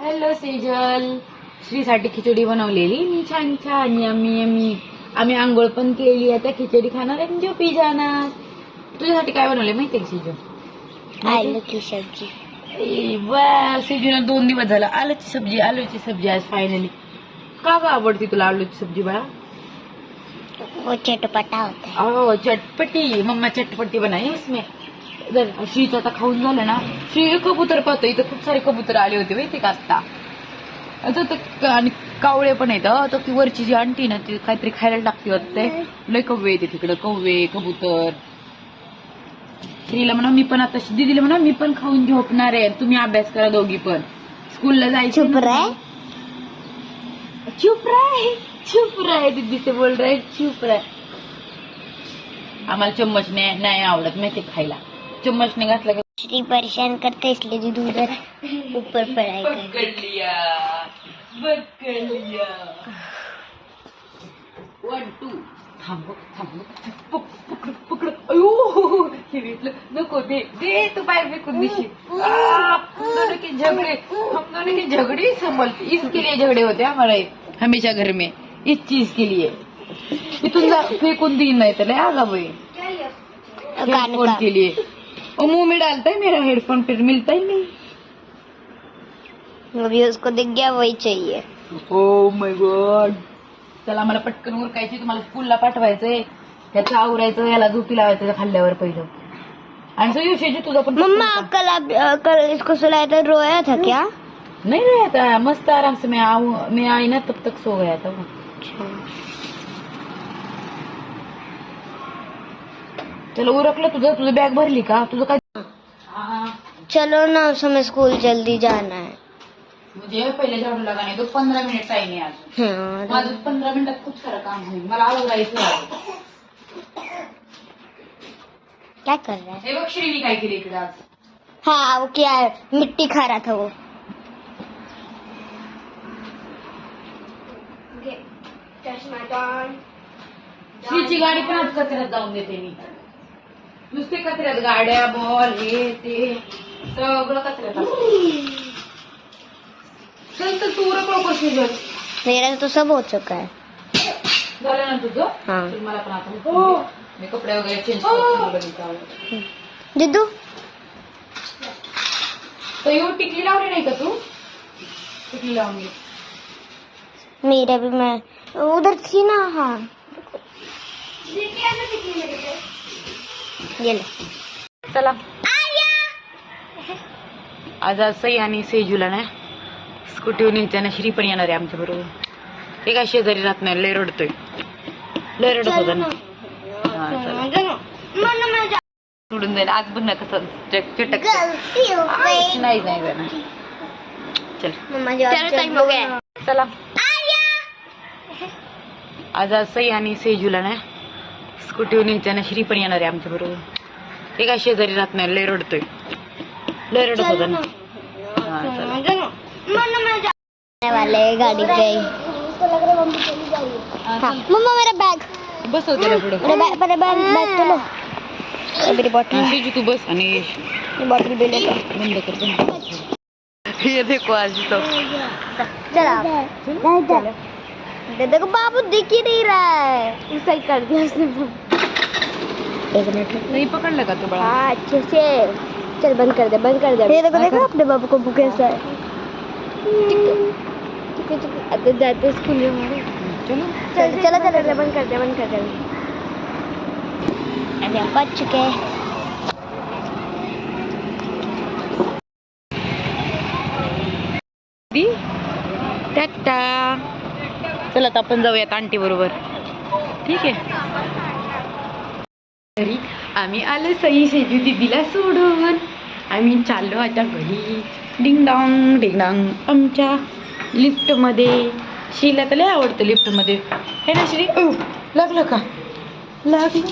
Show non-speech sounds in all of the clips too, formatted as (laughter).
Hello Sejal श्रीसाठी खिचडी बनवलेली मी छान छान यम्मी यम्मी आम्ही आंघोळ पण केली आता खिचडी खाणार आणि झोपी जाणार तुझ्यासाठी काय बनवले माहितीये का सेजल आलू की सब्जी ए, सेजूला दोन दिवस झाला आलूची सब्जी आलूची सब्जी आज फायनली का ग आवडती तुला आलूची सब्जी बाळा वो चटपटा होता है ओ चटपटी मम्मा चटपटी बनाई इसमें जर श्रीचं आता खाऊन झालं ना श्री कबूतर पाहतो इथं खूप सारे कबूतर आले होते माहिती का आत्ता? आता तर आणि कावळे पण आहेत तर ती वरची जी आणटी ना ती काहीतरी खायला टाकते वाटते लय कव्वे येते तिकडं कव्वे कबूतर. श्रीला म्हणा मी पण आता दिदीला म्हणा मी पण खाऊन झोपणार आहे. तुम्ही अभ्यास करा दोघी पण. स्कूलला जायचं चुप रहे. चुप रहे. दीदी से बोल रहे. चुप रहे. आम्हाला चम्मच नाही नाही आवडत माहिती खायला. चम्मच ने घातला का श्री परेशान करते इसलिए उधर ऊपर कर पकड लिया पकड लिया वन टू थांब थांब पक- पकड पकड. अयो हे भेटलं नको दे दे तू बाहेर फेकून देशील. आ, हम दोनों के झगड़े. हम दोनों के झगड़े ही संभलते इसके लिए झगड़े होते हैं हमारे हमेशा घर में. इस चीज के लिए इथून जा फेकून देईन नाही तर आगा बाई कान हेडफोन और मुँह में डालता है मेरा हेडफोन फिर मिलता ही नहीं। अभी उसको दिख गया वही चाहिए। ओ माय गॉड चला मला पटकन उरकायची तुम्हाला स्कूलला पाठवायचंय. त्याचं आवरायचं याला झोपी लावायचं खाल्ल्यावर पहिलं. आणि सो युशेची तुझा पण मम्मा कल कल इसको सुलाया था रोया था क्या? नहीं रहा था मस्त आराम से मैं आऊ मैं आई ना तब तक सो गया था. चलो उरकलं तुझं तुझं बॅग भरली का? तुझं काय हाँ, चलो ना उस हमें स्कूल जल्दी जाना है। मुझे पहिले झाडू लगाने दो पंधरा मिनिट टाइम आहे आज। हाँ, माझं पंधरा मिनिटात खूप सारं काम होईल मला आवरायचं आहे. क्या कर रहा है? हे बघ श्रीनी काय केली इकडे आज. हाँ वो क्या है? मिट्टी खा रहा था वो। श्रीची गाडी पण आज कचऱ्यात जाऊन देते मी. नुसते कचऱ्यात गाड्या बॉल हे ते। सगळं कचऱ्यात चल तर तू उरक लवकर श्रीजल मेरा तो सब हो चुका है। झालं ना तुझं। हाँ। चल मला पण आता उठून मी कपडे वगैरे चेंज करतो दिदू तर येऊ टिकली लावली नाही का तू? टिकली लावून घे मेरा भी मैं उधर थी ना हाँ। ये ले चला आज आज सई आणि सेजूला ना स्कूटीवर न्यायचं ना श्री पण येणार आहे आमच्या बरोबर. हे काय शेजारी राहत नाही लय रडतोय. लय रडत होता ना. हा, चला. सोडून जाईल आज पण ना कसं चट- चटक नाही नाही जाणार. चल. तेरा टाइम हो गया चला. आज आज सई आणि सेजूला ना स्कूटीवर न्यायचं श्री पण येणार आहे आमच्या बरोबर. हे काय शेजारी राहत नाही लय रडतोय. लय रडत होता ना. हा, चला. वाले हैं गाड़ी पे हाँ मम्मा मेरा बैग बसव त्याला पुढं. मेरा बैग मेरा बैग बैग तो लो. ये मेरी बॉटल हा, तू बस आणि ये. बॉटल भी ले लो. बंद कर बंद कर. ये देखो आज तो. चला. चलो. दे देखो बाबू दिख ही नहीं रहा है। सही कर दिया उसने एक मिनट। नाही पकडलं का तू बाळा हाँ अच्छे से। चल बंद कर दे बंद कर दे। ये देखो देखो अपने बाबू को भूखे सा। है आता जाते स्कूल में। हमारे चलो चल चलो चलो चलो बंद कर दे बंद कर दे। अभी हम पहुंच चुके हैं। दी। टाटा। चला आता आपण जाऊयात आंटी बरोबर. ठीक आहे. घरी आम्ही आलो सई शेजू दिदीला सोडून. आम्ही चाललो आता घरी. डिंगडांग डॉंग आमच्या लिफ्टमध्ये. शिला तर लय आवडतं लिफ्टमध्ये. हे ना श्री ओ, लागलं का? लागलं.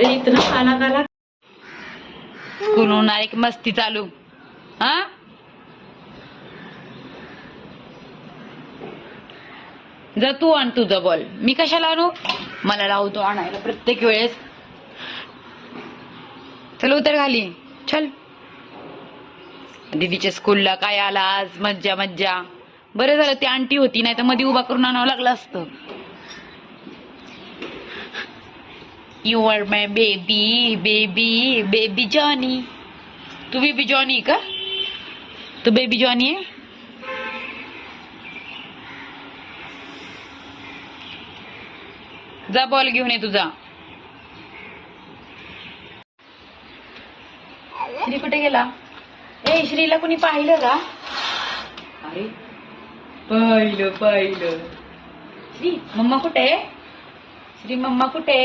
इथं ना काला स्कूलहून मस्ती चालू. हा? जा तू आण तुझा बॉल मी कशाला आणू? मला लावतो आणायला प्रत्येक वेळेस. चल उतर खाली. चल. दीदीच्या स्कूलला काय आला आज? मज्जा मज्जा. बरं झालं ती आंटी होती नाही तर मध्ये उभा करून आणावं लागलं असतं. You are my baby baby baby Johnny Tu baby Johnny का? तू बेबी जॉनी आहे? जा बॉल घेऊन ये तुझा. श्री कुठे गेला? ए श्रीला कुणी पाहिलं का? अरे पाहिलं पाहिलं. श्री मम्मा कुठे? आहे श्री मम्मा कुठे?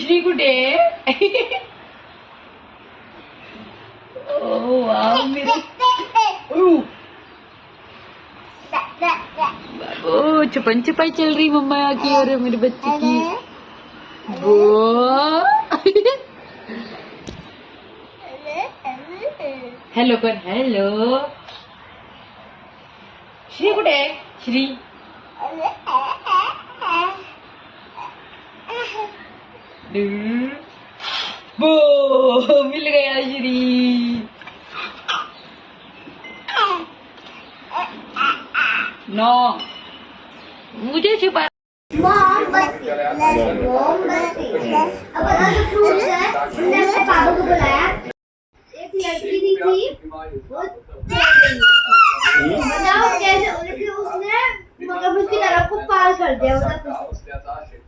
श्री कुठे? आहे? (laughs) ओ मेरे ओ बाबू छुपन छुपाई चल रही मम्मा की और मेरे बच्चे की वो हॅलो कर हॅलो श्री कुठे आहे श्री बो मिल गया श्री नो मुझे छुपा मोमबत्ती मोमबत्ती अब फ्रूट है हमने अपने पापा को बुलाया एक लड़की थी वो बताओ कैसे उनकी उसने उसकी तरफ़ को पार कर दिया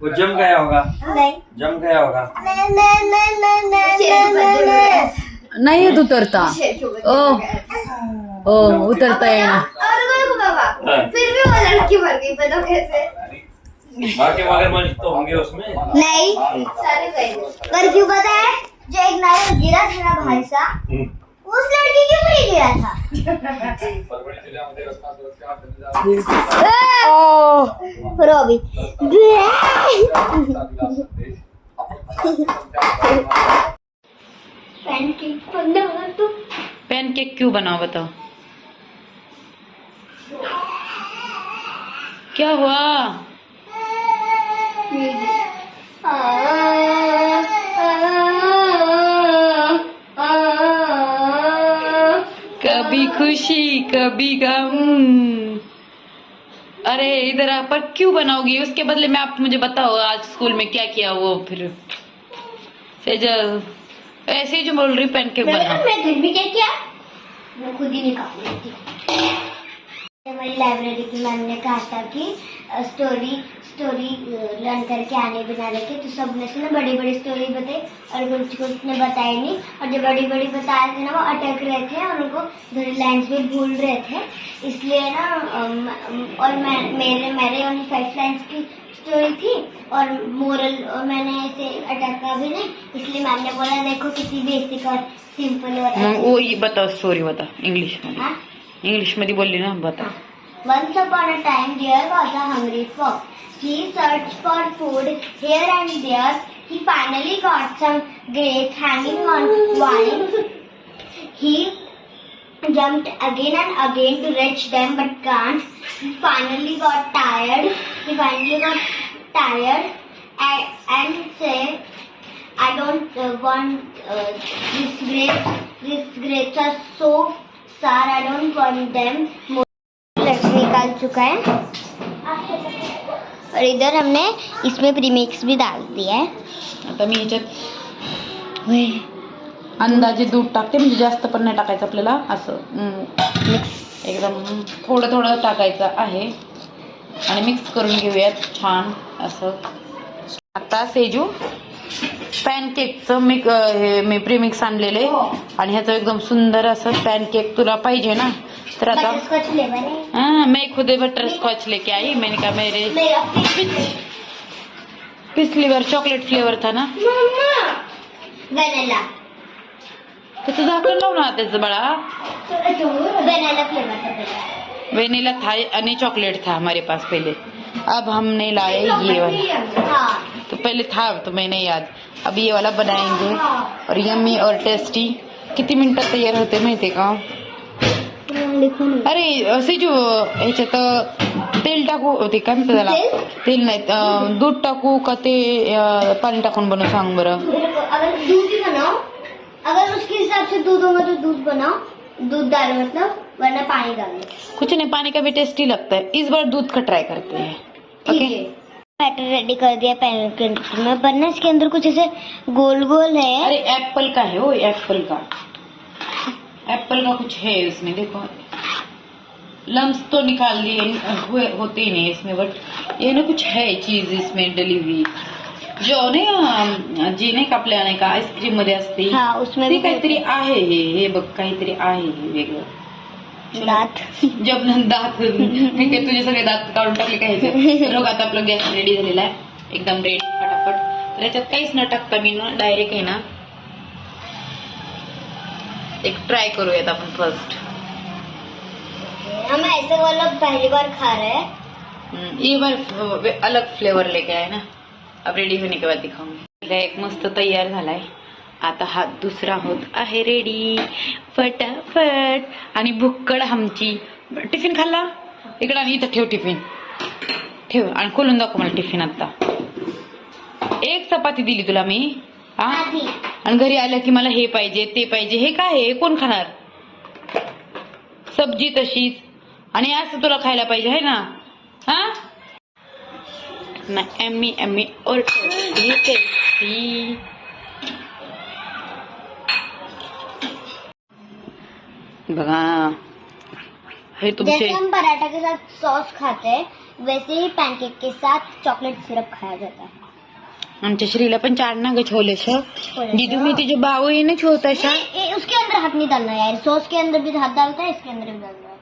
वो जम गया होगा। नहीं। जम गया होगा। नहीं नहीं नहीं नहीं नहीं नहीं उतरता ओ ओ उतरता है वो मर गई कैसे बाकी मगरमच्छ तो होंगे उसमें। नहीं सारे गए पर क्यों पता है जो एक नारियल गिरा था ना भाई सा उस लड़की के ऊपर ही गिरा था। रो अभी। पैनकेक बनना तो। पैनकेक क्यों बनाओ बताओ? क्या हुआ? कभी खुशी कभी गम। अरे इधर आप पर क्यों बनाओगी? उसके बदले में आप मुझे बताओ आज स्कूल में क्या किया वो फिर? सेजल ऐसे ही जो बोल रही पैनकेक बनाओ। मैं घर में क्या किया? मैं खुद ही निकाल हमारी लाइब्रेरी की मैम ने कहा था कि स्टोरी स्टोरी लर्न करके आने बना के तो सबने से ना बड़ी बड़ी स्टोरी बताई और कुछ कुछ ने बताई नहीं और जो बड़ी बड़ी बता रहे थे ना वो अटक रहे थे और उनको थोड़ी लाइन्स भी भूल रहे थे। इसलिए ना और मैं मेरे मेरे ओनली फाइव लाइन्स की स्टोरी थी और मोरल और मैंने ऐसे अटका भी नहीं इसलिए मैम ने बोला देखो कितनी बेसिक और सिंपल और वो ये बताओ स्टोरी बता इंग्लिश में। हाँ? इंग्लिश मध्ये बोलली ना बता। Once upon a time, there was a hungry fox. He searched for food here and there. He finally got some grapes hanging on vine. He jumped again and again to reach them, but can't. He finally got tired. He finally got tired and, and said, I don't uh, want uh, these grapes. These grapes are so sour. I don't want them. निकाल चुका है। और इधर हमने इसमें premix भी डाल दिया है। आता मी ह्याच्यात अंदाजे दूध टाकते म्हणजे जास्त पण नाही टाकायचं आपल्याला असं. हम्म, एकदम थोडं थोडं टाकायचं आहे. आणि मिक्स करून घेऊयात छान असं. आता सेजू पॅनकेकचं मी हे मी प्रीमिक्स आणलेले आणि ह्याचं एकदम सुंदर असं पॅनकेक तुला पाहिजे ना. तर आता बटरस्कॉच है हाँ मैं खुद बटर स्कॉच लेके आई मैंने कहा मेरे फ्लेवर चॉकलेट फ्लेवर था ना? वेनिला त्याचं झाकण लाव ना त्याचं बाळा. Vanilla flavour. वेनिला था आणि चॉकलेट था हमारे पास पहले. अब हमने लाए ये वाला। हाँ तो पहले था तो मैंने याद। अब ये वाला बनाएँगे। और यम्मी और टेस्टी। किती मिनिटात तैयार होते माहितीये का? अरे सिजू ह्याच्यात अं, तेल टाकू ते काय म्हणतात त्याला तेल? नाही दूध टाकू का ते पाणी टाकून बनवू सांग बरं। अगर दूध ही बनाओ अगर उसके हिसाब से दूध होगा तो दूध बनाओ दूध डालो मतलब वरना पानी डालो। कुछ नहीं पानी का भी टेस्टी लगता है। इस बार दूध का ट्राई करते हैं। ठीक है। बैटर रेडी कर दिया पैन के अंदर। में वरना इसके अंदर कुछ ऐसे गोल गोल है। अरे एप्पल का है वो एप्पल का। एप्पल का कुछ है इसमें देखो। लम्स तो निकाल दिए हुए होते ही नहीं इसमें बट ये ना कुछ है चीज़ इसमें डली हुई जो अं, जे नाही का आपल्या नाही का आईस्क्रीम मध्ये असते हाँ। उसमें ते काहीतरी आहे हे हे बघ काहीतरी आहे हे वेगळं। दांत. जब न दात. मी काय तुझे सगळे दात काढून टाकले काय? रोग (laughs) आता आपलं गॅस रेडी झालेला आहे. एकदम रेडी फटाफट. तर याच्यात काहीच न टाकता मी ना डायरेक्ट आहे ना एक ट्राय करूयात आपण फर्स्ट हम ऐसे वो लोग पहली बार खा रहे हैं ये बार फ- अलग फ्लेवर लेके आए ना. अब रेडी होने के बाद दिखाऊंगी. एक मस्त तयार झालाय. आता हा दुसरा होत आहे रेडी फटाफट. आणि भुक्कड आमची टिफिन खाल्ला? इकडं आणि इथं ठेव टिफिन ठेव आणि खोलून दाखव मला टिफिन आता. एक चपाती दिली तुला मी. हा? आणि घरी आलं की मला हे पाहिजे ते पाहिजे. हे काय आहे? कोण खाणार? सब्जी तशीच. आणि असं तुला खायला पाहिजे है ना? हा? ना एम्मी एम्मी और टेस्टी बघा हे जैसे हम पराठा के साथ सॉस खाते हैं वैसे ही पैनकेक के साथ चॉकलेट सिरप खाया जाता है। आमच्या श्रीला पण चार ना ग छोलेस दीदी मी तुझे भाऊ आहे ना छोटासा ये- ये उसके अंदर हाथ नहीं डालना यार सॉस के अंदर भी हाथ डालता है इसके अंदर भी डालना है।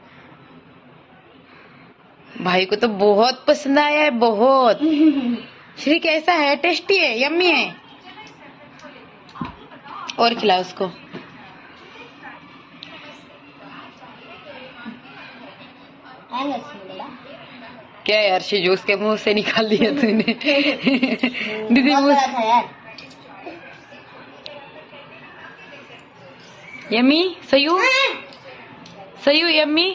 भाई को तो बहुत पसंद आया है बहुत। (laughs) श्री कैसा है? टेस्टी है यम्मी है? और खिला उसको। क्या यार शिजू उसके मुंह से निकाल दिया तूने? दीदी यम्मी? सयू? सयू यम्मी?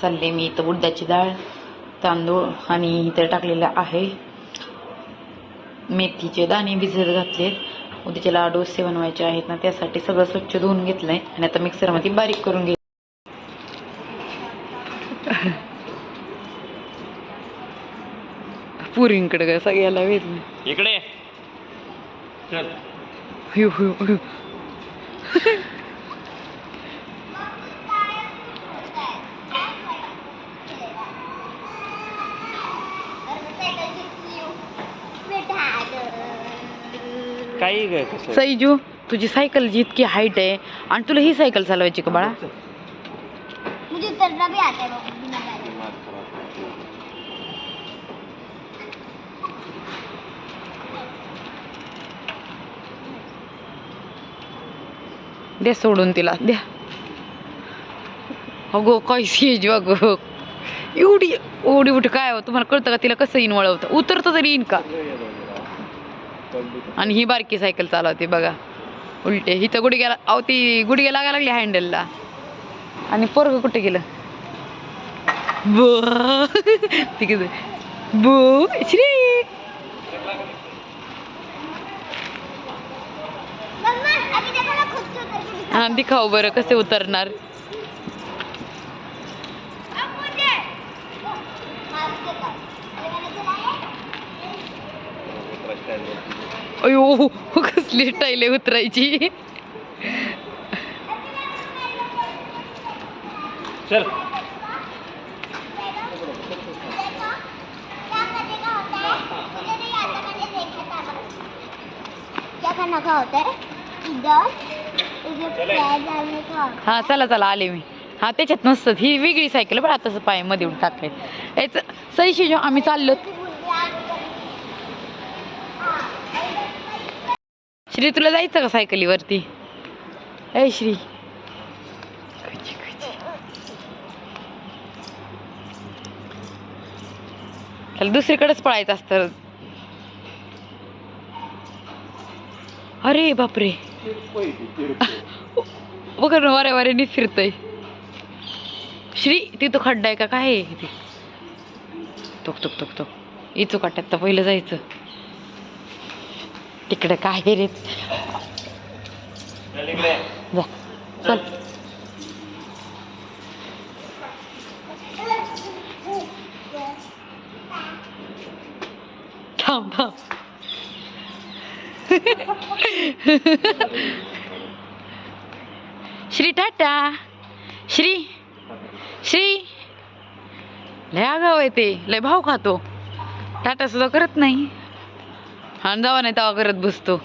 चालले मी इथं उडदाची डाळ तांदूळ आणि इथं टाकलेलं आहे. मेथीचे दाणे भिजत घातले उद्याच्या डोसे बनवायचे आहेत ना त्यासाठी सगळं स्वच्छ धुवून घेतलंय आणि आता मिक्सरमध्ये बारीक करून घे (laughs) पुरींकडे काय सगळ्याला वेळ इकडे (laughs) ग कसं सईजू तुझी सायकल जी इतकी हाईट आहे आणि तुला ही सायकल चालवायची का बाळा? मुझे उतरना भी आता है वो बिना पैदल द्या सोडून तिला द्या अगो काय शेज अगो एवढी एवढी उठ काय हो तुम्हाला कळतं का तिला कसं येईन वळवतं? उतरतं तरी येईन का? आणि ही बारकी सायकल चालवते बघा. उलटे. हिथं गुडघ्याला अहो ती गुडघ्या लागायला लागली हँडलला आणि पोरग कुठे गेलं? बो. (laughs) तिकडे बो. श्री. हा दिखाव बरं. कसे उतरणार अब मुझे हाथ से कर ये मैंने चलाया अयो कसली स्टाईल आहे उतरायची चल देखो क्या करने का होता है मुझे नहीं आता मैंने देखा था क्या करने का होता है इधर इधर पैर डालने का होता हा चला चला आले मी. हा त्याच्यात नसतं ही वेगळी सायकल बरं आता पायमध्ये येऊन टाकले याच सही शिजो आम्ही चाललो श्री तुला जायचं का सायकलीवरती? ए श्री. त्याला दुसरीकडेच पळायचं असतं. अरे बापरे. (laughs) बघा ना वारे वाऱ्याने फिरतय. श्री तिथं खड्डा आहे का? काय आहे ते? तुक तुक तुक टोक. इचू काट्यात तर पहिलं जायचं. तिकडे काय रे? चल इकडे. जा. चल. थांब थांब. श्री टाटा. श्री. श्री. लय आगाव आहे ते. लय भाव खातो. टाटा सुद्धा करत नाही. आणि जावा नाही तेव्हा करत बसतो.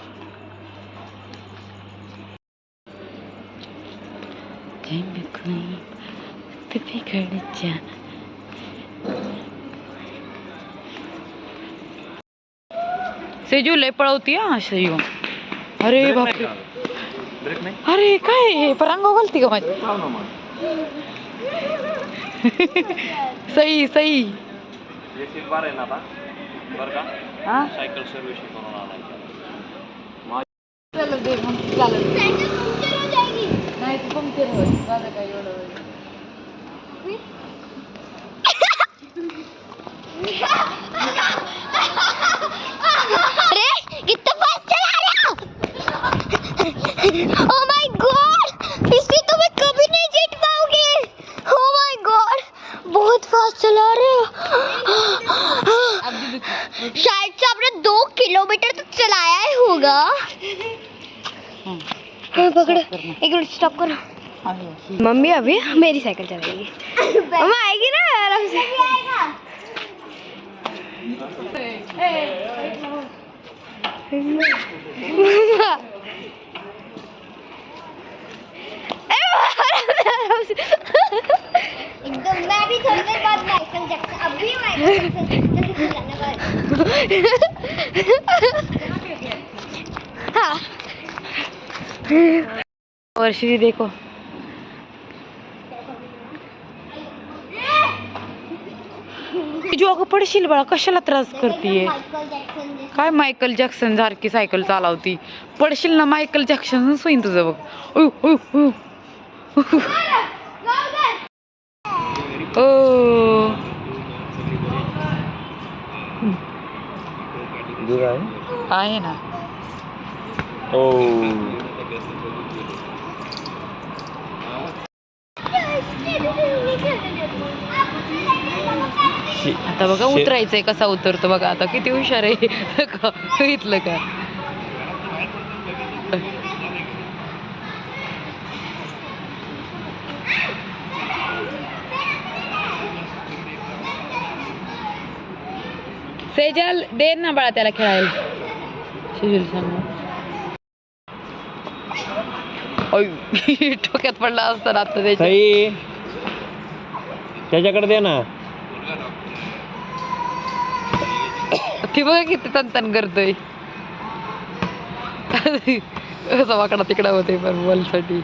सेजू लय पळवती हा सयू अरे बापरे. अरे काय हे परांगाव घालती का माझी? (laughs) सई सई. एक एक बार आहे ना आता. बरं का? सायकल सर्व्हिसिंग करून आलाय. चालेल. दे मग चालेल साइकिल पंक्चर हो जाएगी नाही तू पंक्चर होईल माझं काय एवढं होईल अरे कितना फास्ट चला रहे हो ओह माय गॉड इससे तो मैं कभी नहीं जीत पाऊंगी ओह माय गॉड बहुत फास्ट चला रहे हो अगदी दुखी. शायद से आपने दो किलोमीटर तक चलाया ही होगा हं. हाँ, पकड़ो एक मिनट स्टॉप करो। ही. मम्मी अभी मेरी साइकिल चलाएगी। मम्मा आएगी ना आराम से। मम्मा। एकदम मैं भी थोड़ी देर बाद माइकल जैक्सन अभी माइकल जैक्सन जैसे वाला हाँ वर्षी देखो। जो अगं पडशील बाळा कशाला त्रास करतीये माइकल जैक्सन जैसे काय मायकल जॅक्सन सारखी सायकल चालवती? पडशील ना मायकल जॅक्सन होईन तुझं बघ. ओ. आहे ना. हो आता बघा उतरायचंय कसा उतरतो बघा आता किती हुशार आहे. बघितलं का? सेजल दे ना बाळा त्याला खेळायला. सेजल सांग (laughs) डोक्यात पडला असता ना आता त्याच्या सई त्याच्याकडे दे ना. ती बघा किती तनतन करतोय. कसा वाकडा तिकडा होते पण बॉलसाठी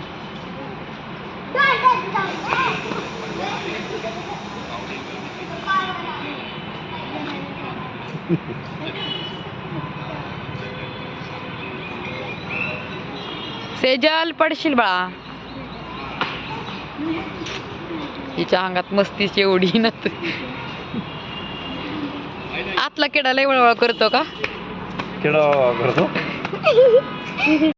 (laughs) सेजल पडशील बाळा. हिच्या अंगात मस्तीची एवढी (laughs) ना आतला किडा लय वळवळ करतो का? किडा करतो. (laughs)